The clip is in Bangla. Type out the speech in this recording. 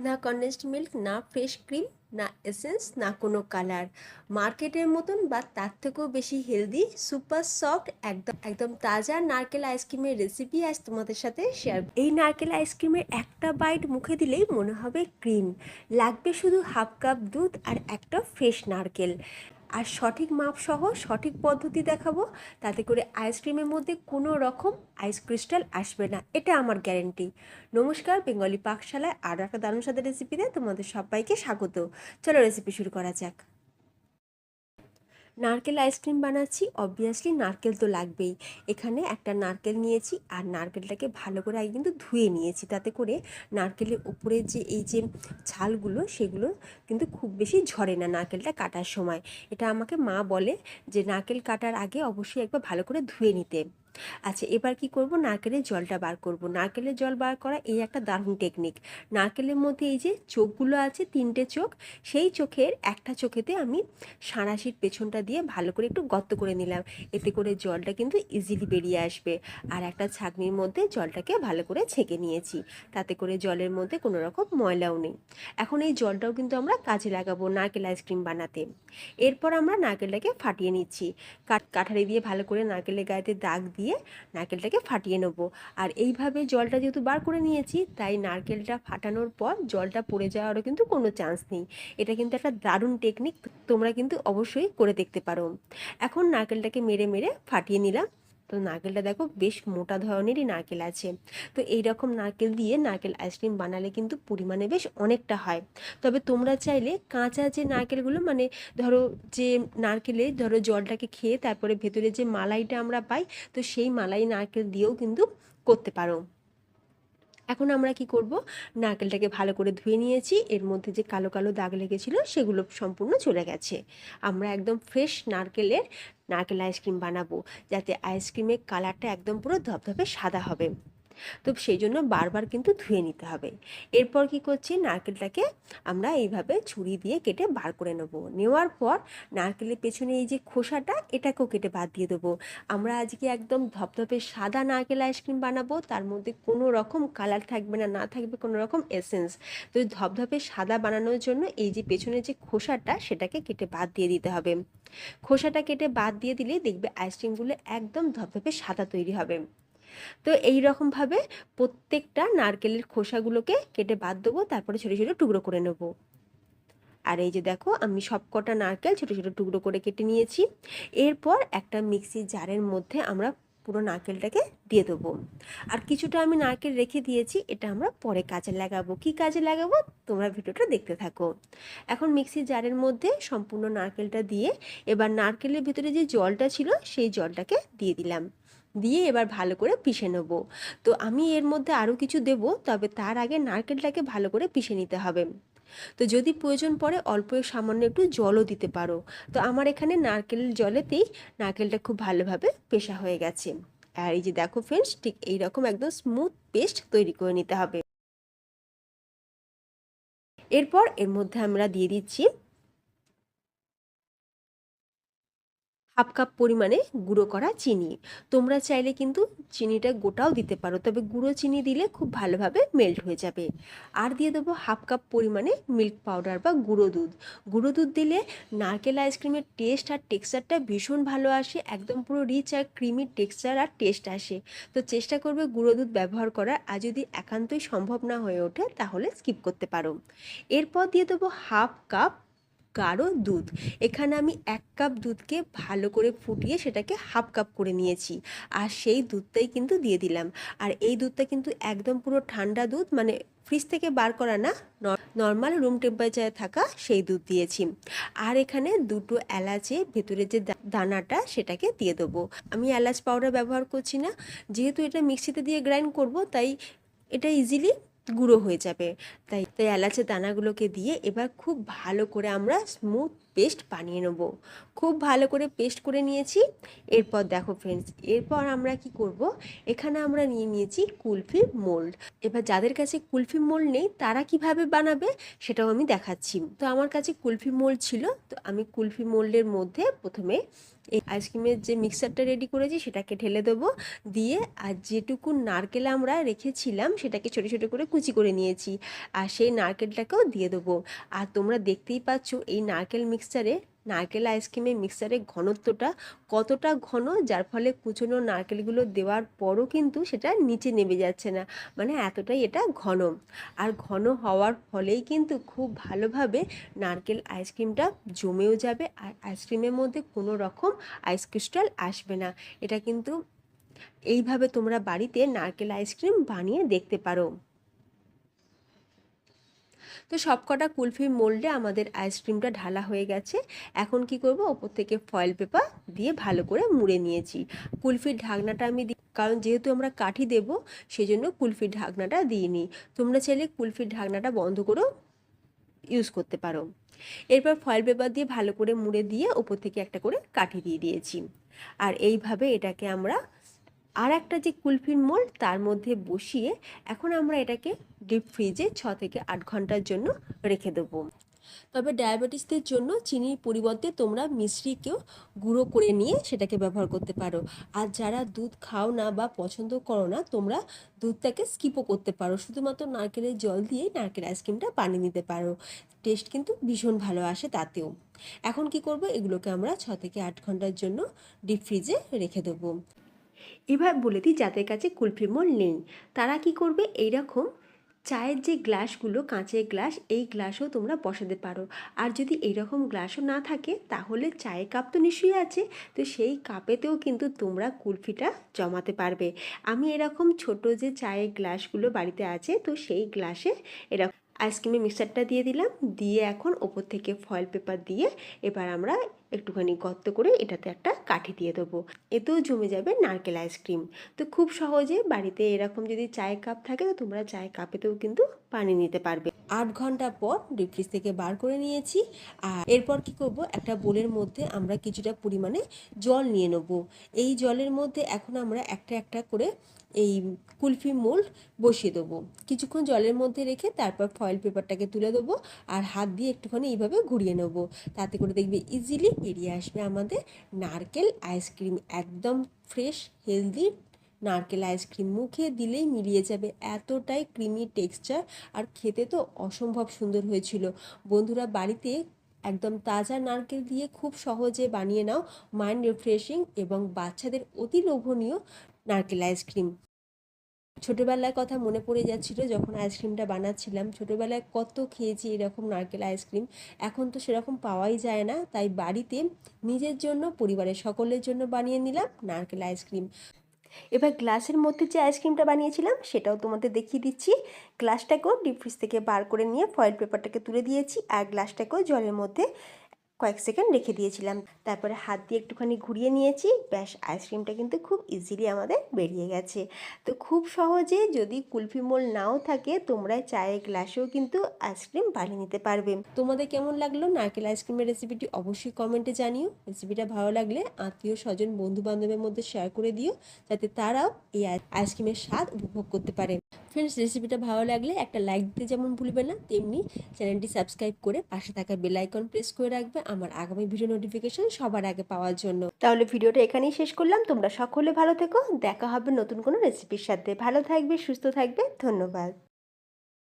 না কন্ডেন্সড মিল্ক না ফ্রেশ ক্রিম না এসেন্স না কোনো কালার মার্কেটের মতন বা তার থেকেও বেশি হেলদি সুপার সফট একদম একদম তাজা নারকেল আইসক্রিমের রেসিপি আজ তোমাদের সাথে শেয়ার এই নারকেল আইসক্রিমের একটা বাইট মুখে দিলেই মনে হবে ক্রিম লাগবে শুধু হাফ কাপ দুধ আর একটা ফ্রেশ নারকেল। আর সঠিক মাপসহ সঠিক পদ্ধতি দেখাবো। তাতে করে আইসক্রিমের মধ্যে কোনো রকম আইস ক্রিস্টাল আসবে না। এটা আমার গ্যারেন্টি নমস্কার, বেঙ্গলি পাকশালায় আরও একটা দারুণ সাদা রেসিপিতে তোমাদের সবাইকে স্বাগত। চলো রেসিপি শুরু করা যাক। নারকেল আইসক্রিম বানাচ্ছি অবভিয়াসলি নারকেল তো লাগবেই। এখানে একটা নারকেল নিয়েছি আর নারকেলটাকে ভালো করে আগে কিন্তু ধুয়ে নিয়েছি। তাতে করে নারকেলের উপরে যে এই যে ছালগুলো, সেগুলো কিন্তু খুব বেশি ঝরে না নারকেলটা কাটার সময়। এটা আমাকে মা বলে যে নারকেল কাটার আগে অবশ্যই একবার ভালো করে ধুয়ে নিতে। আচ্ছা এবার কি করব? নারকেলের জলটা বার করব। নারকেলের জল বার করা এই একটা দারুণ টেকনিক নারকেলের মধ্যে এই যে চোখগুলো আছে, তিনটে চোখ, সেই চোখের একটা চোখেতে আমি সাঁড়াশির পেছনটা দিয়ে ভালো করে একটু গর্ত করে নিলাম। এতে করে জলটা কিন্তু ইজিলি বেরিয়ে আসবে। আর একটা ছাঁকনির মধ্যে জলটাকে ভালো করে ছেঁকে নিয়েছি। তাতে করে জলের মধ্যে কোনো রকম ময়লাও নেই। এখন এই জলটাও কিন্তু আমরা কাজে লাগাবো নারকেল আইসক্রিম বানাতে। এরপর আমরা নারকেলটাকে ফাটিয়ে নিচ্ছি। কাঠ কাঠারি দিয়ে ভালো করে নারকেলের গায়েতে দাগ দিয়ে নারকেলটাকে ফাটিয়ে নেব। আর এইভাবে জলটা যেহেতু বার করে নিয়েছি, তাই নারকেলটা ফাটানোর পর জলটা পড়ে যাওয়ারও কিন্তু কোনো চান্স নেই। এটা কিন্তু একটা দারুণ টেকনিক তোমরা কিন্তু অবশ্যই করে দেখতে পারো। এখন নারকেলটাকে মেরে মেরে ফাটিয়ে নিলাম। তো নারকেলটা দেখো বেশ মোটা ধরনেরই নারকেল আছে। তো এই রকম নারকেল দিয়ে নারকেল আইসক্রিম বানালে কিন্তু পরিমাণে বেশ অনেকটা হয়। তবে তোমরা চাইলে কাঁচা যে নারকেলগুলো মানে ধরো যে নারকেলে ধরো জলটাকে খেয়ে তারপরে ভেতরে যে মালাইটা আমরা পাই, তো সেই মালাই নারকেল দিয়েও কিন্তু করতে পারো। এখন আমরা কি করব? নারকেলটাকে ভালো করে ধুয়ে নিয়েছি। এর মধ্যে যে কালো কালো দাগ লেগেছিলো সেগুলো সম্পূর্ণ চলে গেছে। আমরা একদম ফ্রেশ নারকেলের নারকেল আইসক্রিম বানাবো, যাতে আইসক্রিমের কালারটা একদম পুরো ধপধপে সাদা হবে। তো সেই জন্য বারবার কিন্তু ধুয়ে নিতে হবে। এরপর কি করছি? নারকেলটাকে আমরা এইভাবে ছুরি দিয়ে কেটে বার করে নেব। নেওয়ার পর নারকেলের পেছনে এই যে খোসাটা, এটাকেও কেটে বাদ দিয়ে দেবো। আমরা আজকে একদম ধপধপে সাদা নারকেল আইসক্রিম বানাবো, তার মধ্যে কোনো রকম কালার থাকবে না না থাকবে কোনো রকম এসেন্স। তো ধপধপে সাদা বানানোর জন্য এই যে পেছনে যে খোসাটা, সেটাকে কেটে বাদ দিয়ে দিতে হবে। খোসাটা কেটে বাদ দিয়ে দিলে দেখবে আইসক্রিমগুলো একদম ধপধপে সাদা তৈরি হবে। তো এই রকমভাবে প্রত্যেকটা নারকেলের খোসাগুলোকে কেটে বাদ দেবো, তারপরে ছোটো ছোটো টুকরো করে নেব। আর এই যে দেখো, আমি সব কটা নারকেল ছোটো ছোটো টুকরো করে কেটে নিয়েছি। এরপর একটা মিক্সি জারের মধ্যে আমরা পুরো নারকেলটাকে দিয়ে দেবো। আর কিছুটা আমি নারকেল রেখে দিয়েছি, এটা আমরা পরে কাজে লাগাবো। কি কাজে লাগাবো? তোমরা ভিডিওটা দেখতে থাকো। এখন মিক্সি জারের মধ্যে সম্পূর্ণ নারকেলটা দিয়ে এবার নারকেলের ভিতরে যে জলটা ছিল, সেই জলটাকে দিয়ে দিলাম। দিয়ে এবার ভালো করে পিষে নেব। তো আমি এর মধ্যে আরও কিছু দেব, তবে তার আগে নারকেলটাকে ভালো করে পিষে নিতে হবে। তো যদি প্রয়োজন পড়ে অল্প সামান্য একটু জলও দিতে পারো। তো আমার এখানে নারকেল জলেতেই নারকেলটা খুব ভালোভাবে পেশা হয়ে গেছে। আর এই যে দেখো ফ্রেন্ডস ঠিক এইরকম একদম স্মুথ পেস্ট তৈরি করে নিতে হবে। এরপর এর মধ্যে আমরা দিয়ে দিচ্ছি হাফ কাপ পরিমাণে গুঁড়ো করা চিনি। তোমরা চাইলে কিন্তু চিনিটা গোটাও দিতে পারো, তবে গুঁড়ো চিনি দিলে খুব ভালোভাবে মেল্ট হয়ে যাবে। আর দিয়ে দেবো হাফ কাপ পরিমাণে মিল্ক পাউডার বা গুঁড়ো দুধ। গুঁড়ো দুধ দিলে নারকেল আইসক্রিমের টেস্ট আর টেক্সচারটা ভীষণ ভালো আসে, একদম পুরো রিচ আর ক্রিমি টেক্সচার আর টেস্ট আসে। তো চেষ্টা করবে গুঁড়ো দুধ ব্যবহার করার, আর যদি একান্তই সম্ভব না হয়ে ওঠে তাহলে স্কিপ করতে পারো। এরপর দিয়ে দেবো হাফ কাপ গাঢ় দুধ। এখানে আমি এক কাপ দুধকে ভালো করে ফুটিয়ে সেটাকে হাফ কাপ করে নিয়েছি। আর সেই দুধটাই কিন্তু দিয়ে দিলাম। আর এই দুধটা কিন্তু একদম পুরো ঠান্ডা দুধ মানে ফ্রিজ থেকে বার করা না নর্মাল রুম টেম্পারেচারে থাকা সেই দুধ দিয়েছি। আর এখানে দুটো এলাচে, ভেতরে যে দানাটা সেটাকে দিয়ে দেবো। আমি এলাচ পাউডার ব্যবহার করছি না। যেহেতু এটা মিক্সিতে দিয়ে গ্রাইন্ড করব, তাই এটা ইজিলি গুঁড়ো হয়ে যাবে। তাই তাই এলাচের দানাগুলোকে দিয়ে এবার খুব ভালো করে আমরা স্মুথ পেস্ট বানিয়ে নেব। খুব ভালো করে পেস্ট করে নিয়েছি। এরপর দেখো ফ্রেন্ডস এরপর আমরা কি করব? এখানে আমরা নিয়ে নিয়েছি কুলফি মোল্ড এবার যাদের কাছে কুলফি মোল্ড নেই, তারা কীভাবে বানাবে সেটাও আমি দেখাচ্ছি। তো আমার কাছে কুলফি মোল্ড ছিল, তো আমি কুলফি মোল্ডের মধ্যে প্রথমে এই আইসক্রিমের যে মিক্সারটা রেডি করেছি সেটাকে ঢেলে দেবো। দিয়ে আর যেটুকু নারকেল আমরা রেখেছিলাম সেটাকে ছোটো ছোটো করে কুচি করে নিয়েছি। আর সেই নারকেলটাকেও দিয়ে দেবো। আর তোমরা দেখতেই পাচ্ছ এই নারকেল মিক্সচারে নারকেল আইসক্রিমের মিক্সারের ঘনত্বটা কতটা ঘন, যার ফলে কুচনো নারকেলগুলো দেওয়ার পরও কিন্তু সেটা নিচে নেমে যাচ্ছে না। মানে এতটাই এটা ঘন। আর ঘন হওয়ার ফলেই কিন্তু খুব ভালোভাবে নারকেল আইসক্রিমটা জমেও যাবে আর আইসক্রিমের মধ্যে কোনো রকম আইস ক্রিস্টাল আসবে না। এটা কিন্তু এইভাবে তোমরা বাড়িতে নারকেল আইসক্রিম বানিয়ে দেখতে পারো। তো সবকটা কুলফির মোল্ডে আমাদের আইসক্রিমটা ঢালা হয়ে গেছে। এখন কি করব? ওপর থেকে ফয়েল পেপার দিয়ে ভালো করে মুড়ে নিয়েছি। কুলফির ঢাকনাটা আমি দিই কারণ যেহেতু আমরা কাঠি দেব সেই জন্য কুলফির ঢাকনাটা দিইনি। তোমরা চাইলে কুলফির ঢাকনাটা বন্ধ করেও ইউজ করতে পারো। এরপর ফয়েল পেপার দিয়ে ভালো করে মুড়ে দিয়ে ওপর থেকে একটা করে কাঠি দিয়ে দিয়েছি। আর এইভাবে এটাকে আমরা আর একটা যে কুলফির মোল্ড, তার মধ্যে বসিয়ে এখন আমরা এটাকে ডিপ ফ্রিজে ছ থেকে আট ঘণ্টার জন্য রেখে দেবো। তবে ডায়াবেটিসদের জন্য চিনির পরিবর্তে তোমরা মিশ্রিকেও গুঁড়ো করে নিয়ে সেটাকে ব্যবহার করতে পারো। আর যারা দুধ খাও না বা পছন্দ করো না, তোমরা দুধটাকে স্কিপও করতে পারো। শুধুমাত্র নারকেলের জল দিয়ে নারকেল আইসক্রিমটা বানিয়ে নিতে পারো। টেস্ট কিন্তু ভীষণ ভালো আসে তাতেও। এখন কি করব? এগুলোকে আমরা ছ থেকে আট ঘণ্টার জন্য ডিপ ফ্রিজে রেখে দেবো। এবার বলে দিই যাদের কাছে কুলফি মোল নেই, তারা কি করবে? এইরকম চায়ের যে গ্লাসগুলো, কাঁচের গ্লাস, এই গ্লাসও তোমরা বসাতে পারো। আর যদি এইরকম গ্লাসও না থাকে, তাহলে চায়ের কাপ তো নিশ্চয়ই আছে। তো সেই কাপেতেও কিন্তু তোমরা কুলফিটা জমাতে পারবে। আমি এরকম ছোট যে চায়ের গ্লাসগুলো বাড়িতে আছে, তো সেই গ্লাসে এরকম আইসক্রিমের মিক্সারটা দিয়ে দিলাম। দিয়ে এখন ওপর থেকে ফয়েল পেপার দিয়ে এবার আমরা একটুখানি গর্ত করে এটাতে একটা কাঠি দিয়ে দেবো। এতেও জমে যাবে নারকেল আইসক্রিম তো খুব সহজে বাড়িতে এরকম যদি চায়ের কাপ থাকে, তো তোমরা চায়ের কাপেতেও কিন্তু পানি নিতে পারবে। আট ঘণ্টা পর ডিপ ফ্রিজ থেকে বার করে নিয়েছি। আর এরপর কি করব? একটা বোলের মধ্যে আমরা কিছুটা পরিমাণে জল নিয়ে নেব। এই জলের মধ্যে এখন আমরা একটা একটা করে এই কুলফি মোল্ড বসিয়ে দেবো। কিছুক্ষণ জলের মধ্যে রেখে তারপর ফয়েল পেপারটাকে তুলে দেবো আর হাত দিয়ে একটুখানি এইভাবে ঘুরিয়ে নেব। তাতে করে দেখবে ইজিলি বেরিয়ে আসবে আমাদের নারকেল আইসক্রিম একদম ফ্রেশ হেলদি নারকেল আইসক্রিম মুখে দিলেই মিলিয়ে যাবে এতটাই ক্রিমি টেক্সচার আর খেতে তো অসম্ভব সুন্দর হয়েছিল। বন্ধুরা, বাড়িতে একদম তাজা নারকেল দিয়ে খুব সহজে বানিয়ে নাও মাইন্ড রিফ্রেশিং এবং বাচ্চাদের অতি লোভনীয় নারকেল আইসক্রিম। ছোটোবেলার কথা মনে পড়ে যাচ্ছিল যখন আইসক্রিমটা বানাচ্ছিলাম। ছোটোবেলায় কত খেয়েছি এরকম নারকেল আইসক্রিম। এখন তো সেরকম পাওয়াই যায় না, তাই বাড়িতে নিজের জন্য, পরিবারের সকলের জন্য বানিয়ে নিলাম নারকেল আইসক্রিম। এবার গ্লাসের মধ্যে যে আইসক্রিমটা বানিয়েছিলাম, সেটাও তোমাদের দেখিয়ে দিচ্ছি। গ্লাসটাকেও ডিপ ফ্রিজ থেকে বার করে নিয়ে ফয়েল পেপারটাকে তুলে দিয়েছি, আর গ্লাসটাকেও জলের মধ্যে কয়েক সেকেন্ড রেখে দিয়েছিলাম। তারপরে হাত দিয়ে একটুখানি ঘুরিয়ে নিয়েছি। ব্যাস, আইসক্রিমটা কিন্তু খুব ইজিলি আমাদের বেরিয়ে গেছে। তো খুব সহজে যদি কুলফি মোল নাও থাকে তোমরা চায়ের গ্লাসেও কিন্তু আইসক্রিম বানিয়ে নিতে পারবে। তোমাদের কেমন লাগল নারকেল আইসক্রিমের রেসিপিটি অবশ্যই কমেন্টে জানিও। রেসিপিটা ভালো লাগলে আত্মীয়, স্বজন বন্ধু বান্ধবের মধ্যে শেয়ার করে দিও, যাতে তারাও এই আইসক্রিমের স্বাদ উপভোগ করতে পারে। ফ্রেন্ডস রেসিপিটা ভালো লাগলে একটা লাইক দিতে যেমন ভুলবে না, তেমনি চ্যানেলটি সাবস্ক্রাইব করে পাশে থাকা বেল আইকন প্রেস করে রাখবে। আমার আগামী ভিডিও নোটিফিকেশন সবার আগে পাওয়ার জন্য। তাহলে ভিডিওটা এখানেই শেষ করলাম। তোমরা সকলে ভালো থেকো। দেখা হবে নতুন কোনো রেসিপির সাথে। ভালো থাকবে, সুস্থ থাকবে। ধন্যবাদ।